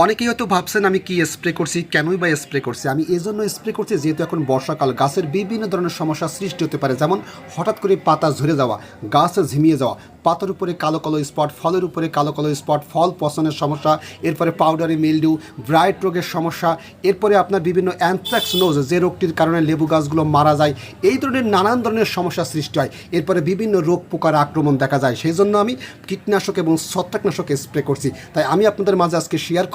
অনেকেই হয়তো ভাবছেন আমি কি স্প্রে করছি, কেনই বা স্প্রে করছি? আমি এই জন্য স্প্রে করছি যেহেতু এখন বর্ষাকাল, গাছের বিভিন্ন ধরনের সমস্যা সৃষ্টি হতে পারে। যেমন হঠাৎ করে পাতা ঝরে যাওয়া, গাছ ঝিমিয়ে যাওয়া, পাতার উপরে কালো কালো স্পট ফলের উপরে কালো কালো স্পট ফল পচনের সমস্যা, এরপরে পাউডারি মিলডিউ ব্রাইট রোগের সমস্যা, এরপরে আপনার বিভিন্ন অ্যানথ্রাক্স নোজ যে রোগটির কারণে লেবু গাছগুলো মারা যায়, এই ধরনের নানান ধরনের সমস্যা সৃষ্টি হয়। এরপরে বিভিন্ন রোগ পোকার আক্রমণ দেখা যায়। সেই জন্য আমি কীটনাশক এবং ছত্রাকনাশক স্প্রে করছি। তাই আমি আপনাদের মাঝে আজকে শেয়ার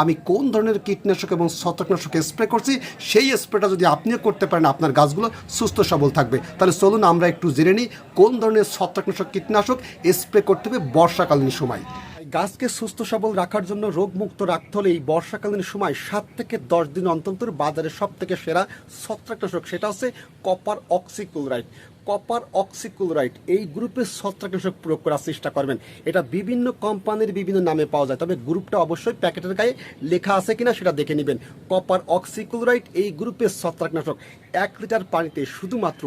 আমি কোন ধরনের কীটনাশক এবং ছত্রাকনাশক স্প্রে করছি, সেই স্প্রেটা যদি আপনিও করতে পারেন, আপনার গাছগুলো সুস্থ সবল থাকবে। তাহলে চলুন আমরা একটু জেনে নিই, কোন ধরনের ছত্রাকনাশক, কীটনাশক স্প্রে করতে হবে বর্ষাকালীন সময়। গাছকে সুস্থ সবল রাখার জন্য রোগমুক্ত রাখতে হলে এই বর্ষাকালীন সময় সাত থেকে দশ দিন অন্তর বাজারে সব থেকে সেরা ছত্রাকনাশক সেটা হচ্ছে কপার অক্সিকুলরাইট কপার অক্সিকুলরাইট এই গ্রুপের ছত্রাকনাশক প্রয়োগ করার চেষ্টা করবেন। এটা বিভিন্ন কোম্পানির বিভিন্ন নামে পাওয়া যায়, তবে গ্রুপটা অবশ্যই প্যাকেটের গায়ে লেখা আছে কিনা সেটা দেখে নেবেন। কপার অক্সিকুলরাইট এই গ্রুপের ছত্রাকনাশক, এক লিটার পানিতে শুধুমাত্র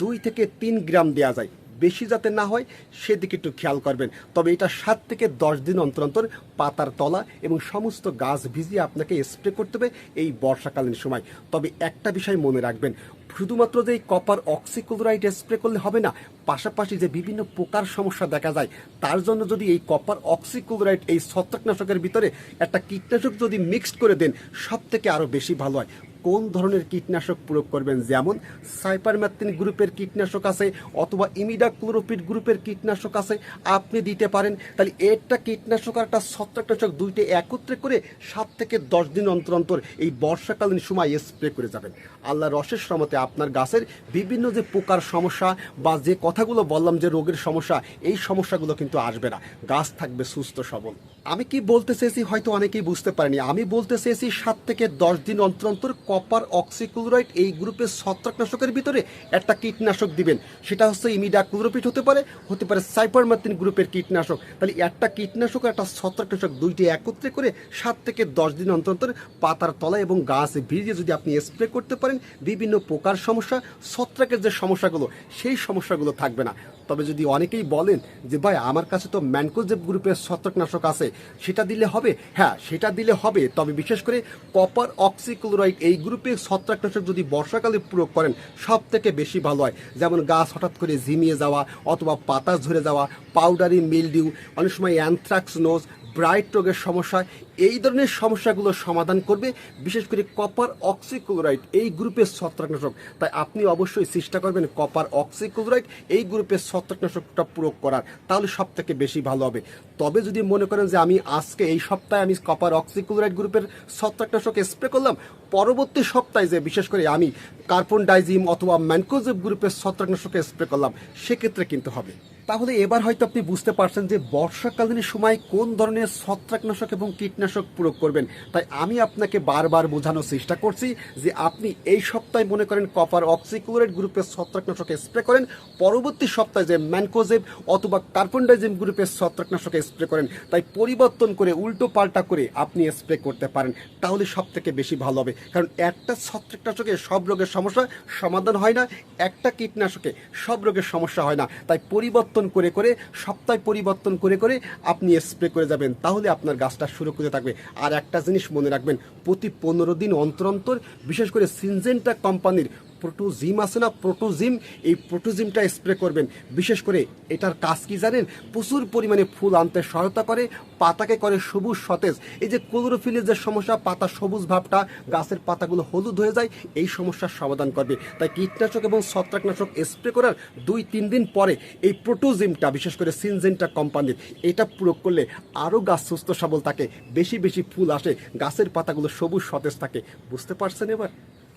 দুই থেকে তিন গ্রাম দেওয়া যায়। বেশি যাতে না হয়, সেদিকে একটু খেয়াল করবেন। তবে এটা সাত থেকে দশ দিন অন্তর অন্তর পাতার তলা এবং সমস্ত গাছ ভিজিয়ে আপনাকে স্প্রে করতে হবে এই বর্ষাকালীন সময়। তবে একটা বিষয় মনে রাখবেন শুধুমাত্র যে কপার অক্সিক্লোরাইড স্প্রে করলে হবে না পাশাপাশি যে বিভিন্ন পোকার সমস্যা দেখা যায়, তার জন্য যদি এই কপার অক্সিক্লোরাইড, এই ছত্রাকনাশকের ভিতরে একটা কীটনাশক যদি মিক্সড করে দেন সব থেকে আরও বেশি ভালো হয়। কোন ধরনের কীটনাশক প্রয়োগ করবেন? যেমন সাইপারম্যাথিন গ্রুপের কীটনাশক আছে, অথবা ইমিডা ক্লোরোপিড গ্রুপের কীটনাশক আছে, আপনি দিতে পারেন। তাহলে একটা কীটনাশক আর একটা ছত্রাকনাশক দুইটা একত্রে করে সাত থেকে দশ দিন অন্তর অন্তর এই বর্ষাকালীন সময় স্প্রে করে যাবেন। আল্লাহ রসের সমতে আপনার গাছের বিভিন্ন যে পোকার সমস্যা বা যে কথাগুলো বললাম যে রোগের সমস্যা, এই সমস্যাগুলো কিন্তু আসবে না। গাছ থাকবে সুস্থ সবল। আমি কি বলতে চেয়েছি হয়তো অনেকেই বুঝতে পারেনি। আমি বলতে চেয়েছি সাত থেকে দশ দিন অন্তর অন্তর কপার অক্সিক্লোরাইড এই গ্রুপের ছত্রাকনাশকের ভিতরে একটা কীটনাশক দিবেন। সেটা হচ্ছে ইমিডা ক্লোরোপিট হতে পারে হতে পারে সাইপারমাতিন গ্রুপের কীটনাশক। তাহলে একটা কীটনাশক একটা ছত্রাকনাশক দুইটি একত্রে করে সাত থেকে দশ দিন অন্তর অন্তর পাতার তলায় এবং গাছ ভিজিয়ে যদি আপনি স্প্রে করতে পারেন, বিভিন্ন প্রকার সমস্যা, ছত্রাকের যে সমস্যাগুলো, সেই সমস্যাগুলো থাকবে না। তবে যদি অনেকেই বলেন যে, ভাই, আমার কাছে তো ম্যানকোজেব গ্রুপের ছত্রাকনাশক আছে, সেটা দিলে হবে? হ্যাঁ সেটা দিলে হবে। তবে বিশেষ করে কপার অক্সিক্লোরাইড, এই গ্রুপের ছত্রাকনাশক যদি বর্ষাকালে প্রয়োগ করেন সব থেকে বেশি ভালো হয়। যেমন গাছ হঠাৎ করে ঝিমিয়ে যাওয়া অথবা পাতা ঝরে যাওয়া, পাউডারি, মিলডিউ, অনেক সময় অ্যানথ্রাক্স নোজ ব্রাইট রোগের সমস্যা, এই ধরনের সমস্যাগুলো সমাধান করবে, বিশেষ করে কপার অক্সিক্লোরাইড এই গ্রুপের ছত্রাকনাশক। তাই আপনি অবশ্যই চেষ্টা করবেন কপার অক্সিক্লোরাইড এই গ্রুপের ছত্রাকনাশকটা প্রয়োগ করার, তাহলে সব থেকে বেশি ভালো হবে। তবে যদি মনে করেন যে আমি আজকে এই সপ্তাহে আমি কপার অক্সিক্লোরাইড গ্রুপের ছত্রাকনাশক স্প্রে করলাম, পরবর্তী সপ্তাহে যে বিশেষ করে আমি কার্বন ডাইজিম অথবা ম্যানকোজেব গ্রুপের ছত্রাকনাশক স্প্রে করলাম, সেক্ষেত্রে কিন্তু হবে। তাহলে এবার হয়তো আপনি বুঝতে পারছেন যে বর্ষাকালীন সময় কোন ধরনের ছত্রাকনাশক এবং কীটনাশক প্রয়োগ করবেন। তাই আমি আপনাকে বারবার বোঝানোর চেষ্টা করছি যে আপনি এই সপ্তাহে মনে করেন কপার অক্সিক্লোরাইড গ্রুপের ছত্রাকনাশক স্প্রে করেন, পরবর্তী সপ্তাহে যে ম্যানকোজেব অথবা কার্বনডাইজিম গ্রুপের ছত্রাকনাশক স্প্রে করেন, তাই পরিবর্তন করে উল্টো পাল্টা করে আপনি স্প্রে করতে পারেন। তাহলে সব থেকে বেশি ভালো হবে। কারণ একটা ছত্রাকনাশকে সব রোগের সমস্যা সমাধান হয় না, একটা কীটনাশকে সব রোগের সমস্যা হয় না। তাই পরিবর্তন করে করে, সপ্তাহে পরিবর্তন করে করে আপনি স্প্রে করে যাবেন। তাহলে আপনার গাছটা সুরক্ষিত থাকবে। আর একটা জিনিস মনে রাখবেন, প্রতি পনেরো দিন অন্তর অন্তর, বিশেষ করে সিনজেন্টা কোম্পানির প্রোটোজিম আছে না? প্রোটোজিম এই প্রোটোজিমটা স্প্রে করবেন। বিশেষ করে এটার কাজ কি জানেন? প্রচুর পরিমাণে ফুল আনতে সহায়তা করে, পাতাকে করে সবুজ সতেজ। এই যে ক্লোরোফিলের যে সমস্যা, পাতা সবুজ ভাবটা, গাছের পাতাগুলো হলুদ হয়ে যায়, এই সমস্যার সমাধান করবে। তাই কীটনাশক এবং ছত্রাকনাশক স্প্রে করার দুই তিন দিন পরে এই প্রোটোজিমটা বিশেষ করে সিনজেন্টা কোম্পানির এটা প্রয়োগ করলে আরও গাছ সুস্থ সবল থাকে, বেশি বেশি ফুল আসে, গাছের পাতাগুলো সবুজ সতেজ থাকে। বুঝতে পারছেন এবার?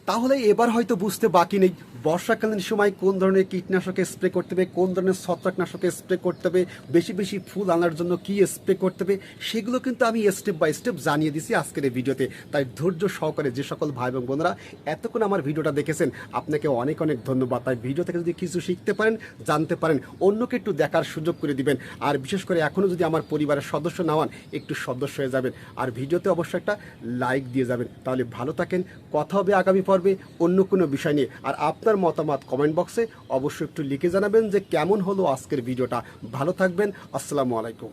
তাহলে এবার হয়তো বুঝতে বাকি নেই। বর্ষাকালীন সময় কোন ধরনের কীটনাশকে স্প্রে করতে হবে, কোন ধরনের ছত্রাকনাশকে স্প্রে করতে হবে, বেশি বেশি ফুল আনার জন্য কি স্প্রে করতে হবে, সেগুলো কিন্তু আমি স্টেপ বাই স্টেপ জানিয়ে দিছি আজকের এই ভিডিওতে। তাই ধৈর্য সহকারে যে সকল ভাই এবং বোনেরা এতক্ষণ আমার ভিডিওটা দেখেছেন, আপনাকে অনেক অনেক ধন্যবাদ। তাই ভিডিও থেকে যদি কিছু শিখতে পারেন, জানতে পারেন, অন্যকে একটু দেখার সুযোগ করে দিবেন। আর বিশেষ করে এখনও যদি আমার পরিবারের সদস্য না হন, একটু সদস্য হয়ে যাবেন। আর ভিডিওতে অবশ্যই একটা লাইক দিয়ে যাবেন। তাহলে ভালো থাকেন, কথা হবে আগামী পর্বে অন্য কোনো বিষয় নিয়ে। আর আপনার মতামত কমেন্ট বক্সে অবশ্যই একটু লিখে জানাবেন যে কেমন হলো আজকের ভিডিওটা। ভালো থাকবেন, আসসালামু আলাইকুম।